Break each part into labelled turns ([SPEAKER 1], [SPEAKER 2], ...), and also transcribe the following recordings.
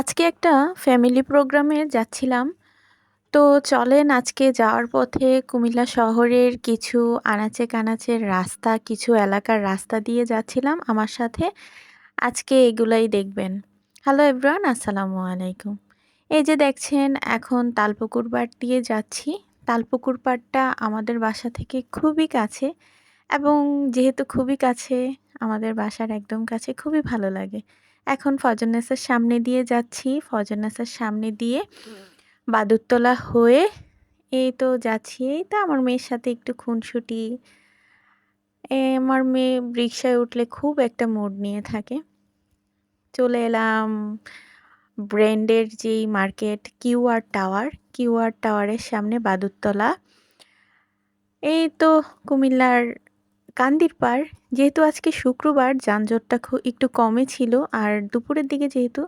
[SPEAKER 1] আজকে একটা ফ্যামিলি প্রোগ্রামে যাচ্ছিলাম। তো চলেন আজকে যাওয়ার পথে কুমিল্লা শহরের কিছু আনাচে কানাচের রাস্তা, কিছু এলাকার রাস্তা দিয়ে যাচ্ছিলাম আমার সাথে। আজকে এগুলাই দেখবেন। হ্যালো এভরান আসসালামু আলাইকুম। এই যে দেখছেন, এখন তালপুকুর পাড় দিয়ে যাচ্ছি। তালপুকুর পাড়টা আমাদের বাসা থেকে খুবই কাছে। এবং যেহেতু খুবই কাছে, আমাদের বাসার একদম কাছে, খুবই ভালো লাগে। এখন ফজরনেসার সামনে দিয়ে যাচ্ছি। ফজরনেসার সামনে দিয়ে বাদুরতলা হয়ে এই তো যাচ্ছি। এই তো আমার মেয়ের সাথে একটু খুনসুটি। আমার মেয়ে রিক্সায় উঠলে খুব একটা মুড নিয়ে থাকে। চলে এলাম ব্র্যান্ডের যেই মার্কেট, কিউআর টাওয়ার। কিউআর টাওয়ারের সামনে বাদুরতলা। এই তো কুমিল্লার কান্দির পাড়, যেহেতু আজকে শুক্রবার, যানজটটা খুব একটু কমে ছিল। আর দুপুরের দিকে যেহেতু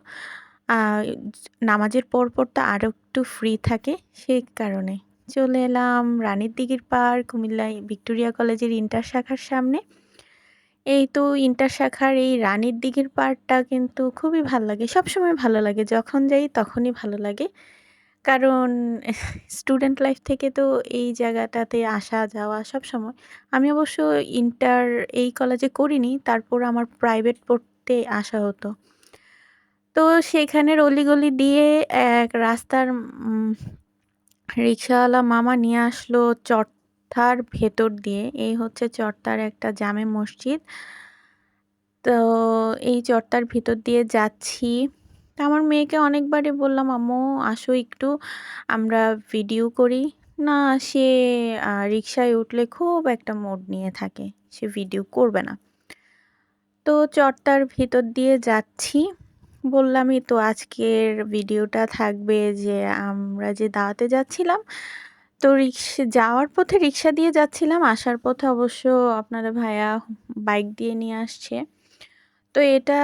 [SPEAKER 1] নামাজের পর পরটা আরও একটু ফ্রি থাকে সেই কারণে। চলে এলাম রানীর দিঘির পাড়, কুমিল্লায় ভিক্টোরিয়া কলেজের ইন্টার শাখার সামনে। এই তো ইন্টার শাখার এই রানীর দিঘির পাড়টা কিন্তু খুবই ভালো লাগে। সবসময় ভালো লাগে, যখন যাই তখনই ভালো লাগে। কারণ স্টুডেন্ট লাইফ থেকে তো এই জায়গাটাতে আসা, যাওয়া সব সময়। আমি অবশ্য ইন্টার এই কলেজে করিনি, তারপর আমার প্রাইভেট পড়তে আসা হতো। তো সেখানের অলিগলি দিয়ে এক রাস্তার রিক্সাওয়ালা মামা নিয়ে আসলো চর্থার ভেতর দিয়ে। এই হচ্ছে চর্তার একটা জামে মসজিদ। তো এই চর্তার ভিতর দিয়ে যাচ্ছি। আমার মেয়েকে অনেকবারই বললাম, আম্মু, আসো একটু, আমরা ভিডিও করি। না, সে রিক্সায় উঠলে খুব একটা মোড নিয়ে থাকে, সে ভিডিও করবে না। তো চর্তার ভিতর দিয়ে যাচ্ছি। বললামই, তো আজকের ভিডিওটা থাকবে যে, আমরা যে দাওয়াতে যাচ্ছিলাম, তো রিক্সা, যাওয়ার পথে রিক্সা দিয়ে যাচ্ছিলাম, আসার পথে অবশ্য আপনারা ভাইয়া বাইক দিয়ে নিয়ে আসছে। তো এটা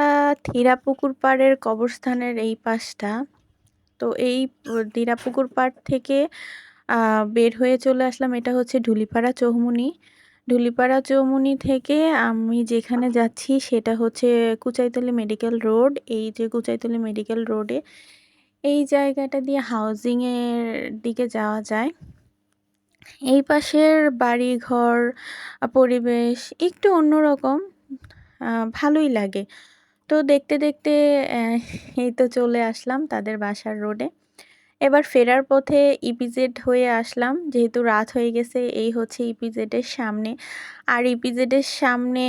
[SPEAKER 1] থিরাপুকুর পাড়ের কবরস্থানের এই পাশটা। তো এই থিরাপুকুর পাড় থেকে বের হয়ে চলে আসলাম। এটা হচ্ছে ঢুলিপাড়া চৌমুনি। ঢুলিপাড়া চৌমুনি থেকে আমি যেখানে যাচ্ছি সেটা হচ্ছে কুচাইতলি মেডিকেল রোড। এই যে কুচাইতলি মেডিকেল রোডে এই জায়গাটা দিয়ে হাউজিংয়ের দিকে যাওয়া যায়। এই পাশের বাড়ি ঘর পরিবেশ একটু অন্যরকম। ভালোই লাগে। তো দেখতে দেখতে এই তো চলে আসলাম তাদের বাসার রোডে। এবার ফেরার পথে ইপিজেড হয়ে আসলাম। যেহেতু রাত হয়ে গেছে, এই হচ্ছে ইপিজেডের সামনে। আর ইপিজেডের সামনে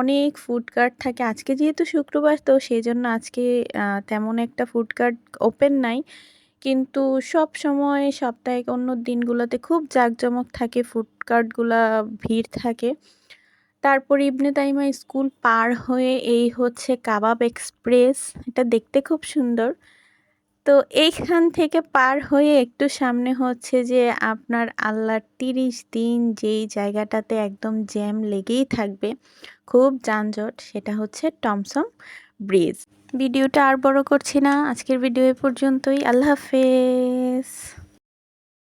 [SPEAKER 1] অনেক ফুড কার্ট থাকে। আজকে যেহেতু শুক্রবার, তো সেই জন্য আজকে তেমন একটা ফুডকার্ট ওপেন নাই। কিন্তু সব সময় সাপ্তাহিক অন্য দিনগুলোতে খুব জাঁকজমক থাকে, ফুড কার্টগুলা ভিড় থাকে। তারপর ইবনে তাইমা স্কুল পার হয়ে এই হচ্ছে কাবাব এক্সপ্রেস, এটা দেখতে খুব সুন্দর। তো এইখান থেকে পার হয়ে একটু সামনে হচ্ছে যে আপনার আল্লাহর তিরিশ দিন যেই জায়গাটাতে একদম জ্যাম লেগেই থাকবে, খুব যানজট, সেটা হচ্ছে টমসম ব্রিজ। ভিডিওটা আর বড় করছি না, আজকের ভিডিও এ পর্যন্তই, আল্লাহ হাফেজ।